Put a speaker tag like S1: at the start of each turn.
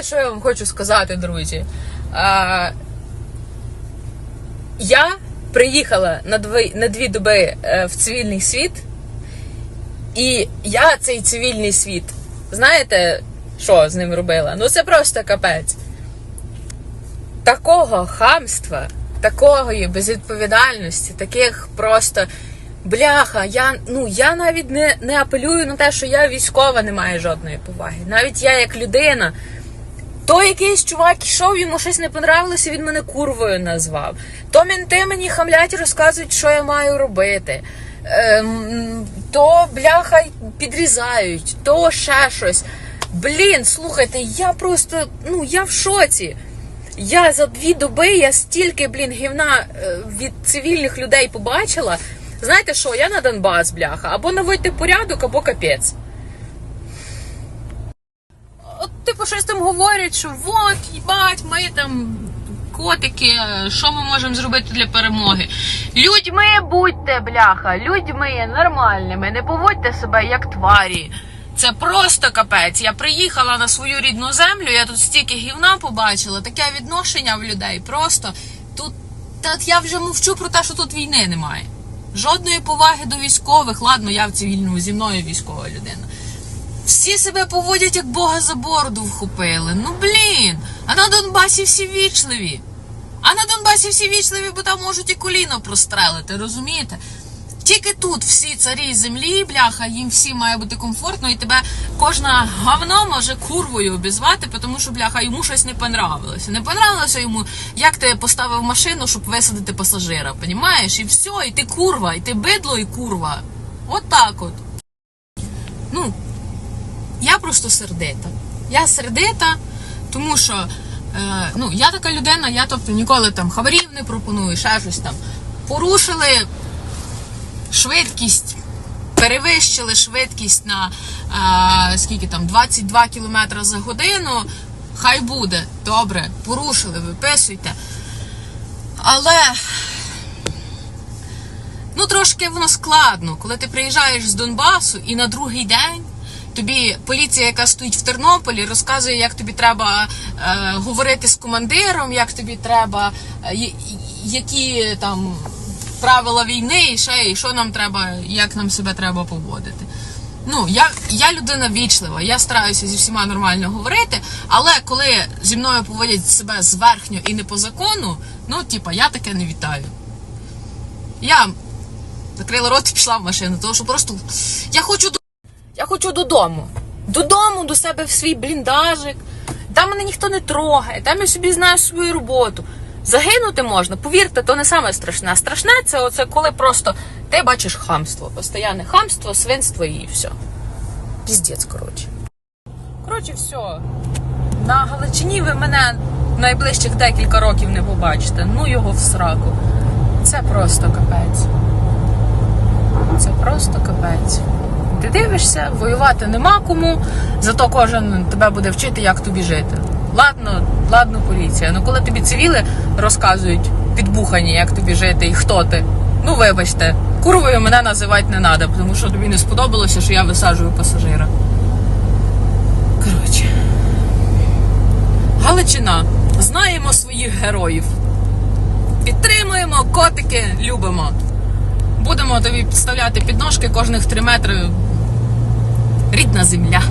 S1: знаєте, що я вам хочу сказати, друзі? А, я приїхала на дві, на дві доби е, в цивільний світ, і я цей цивільний світ, знаєте, що з ним робила? Ну це просто капець. Такого хамства, такої безвідповідальності, таких просто. Бляха, я ну я навіть не, не апелюю на те, що я військова не маю жодної поваги. Навіть я як людина, то якийсь чувак йшов, йому щось не понравилося, він мене курвою назвав. То мінти мені хамлять розказують, що я маю робити. Ем, то бляха підрізають, то ще щось. Блін, слухайте, я просто, ну я в шоці. Я за дві доби я стільки, блін, гівна е, від цивільних людей побачила. Знаєте що, я на Донбас, бляха, або наводьте порядок, або капець. От, типу, щось там говорять, що от, їбать, ми там котики, що ми можемо зробити для перемоги? Людьми будьте, бляха, людьми нормальними, не поводьте себе як тварі. Це просто капець. Я приїхала на свою рідну землю, я тут стільки гівна побачила, таке відношення в людей. Просто тут та я вже мовчу про те, що тут війни немає. Жодної поваги до військових. Ладно, я в цивільному зі мною військова людина. Всі себе поводять, як Бога за бороду вхопили. Ну блін. А на Донбасі всі вічливі. А на Донбасі всі вічливі, бо там можуть і коліно прострелити, розумієте? Тільки тут всі царі землі, бляха, їм всі має бути комфортно, і тебе кожна говно може курвою обізвати, тому що бляха йому щось не понравилося. Не понравилося йому, як ти поставив машину, щоб висадити пасажира. Понімаєш? І все, і ти курва, і ти бидло, і курва. От так от. Ну, я просто сердита. Я сердита, тому що е, ну, я така людина, я тобто ніколи там хабарів не пропоную, ще щось там. Порушили швидкість, перевищили швидкість на е, скільки там 22 км за годину. Хай буде, добре, порушили, виписуйте. Але ну трошки воно складно, коли ти приїжджаєш з Донбасу і на другий день тобі поліція, яка стоїть в Тернополі, розказує, як тобі треба е, говорити з командиром, як тобі треба, е, які там правила війни, і ще і що нам треба, як нам себе треба поводити. Ну, я, я людина вічлива, я стараюся зі всіма нормально говорити, але коли зі мною поводять себе зверхньо і не по закону, ну, типа, я таке не вітаю. Я закрила рот і пішла в машину, тому що просто я хочу я хочу додому. Додому до себе в свій бліндажик. Там мене ніхто не трогає, там я собі знаю свою роботу. Загинути можна, повірте, то не саме страшне. Страшне це оце коли просто ти бачиш хамство. Постоянне хамство, свинство і все. Піздець, коротше. Коротше, все. На Галичині ви мене найближчих декілька років не побачите. Ну його в сраку. Це просто капець. Це просто капець. Ти дивишся, воювати нема кому, зато кожен тебе буде вчити, як тобі жити. Ладно, ладно, поліція. Ну коли тобі цивіли розказують підбухані, як тобі жити і хто ти. Ну вибачте, курвою мене називати не треба, тому що тобі не сподобалося, що я висаджую пасажира. Коротше. Галичина. Знаємо своїх героїв. Підтримуємо, котики, любимо. Будемо тобі підставляти підножки кожних 3 метри. Рідна земля.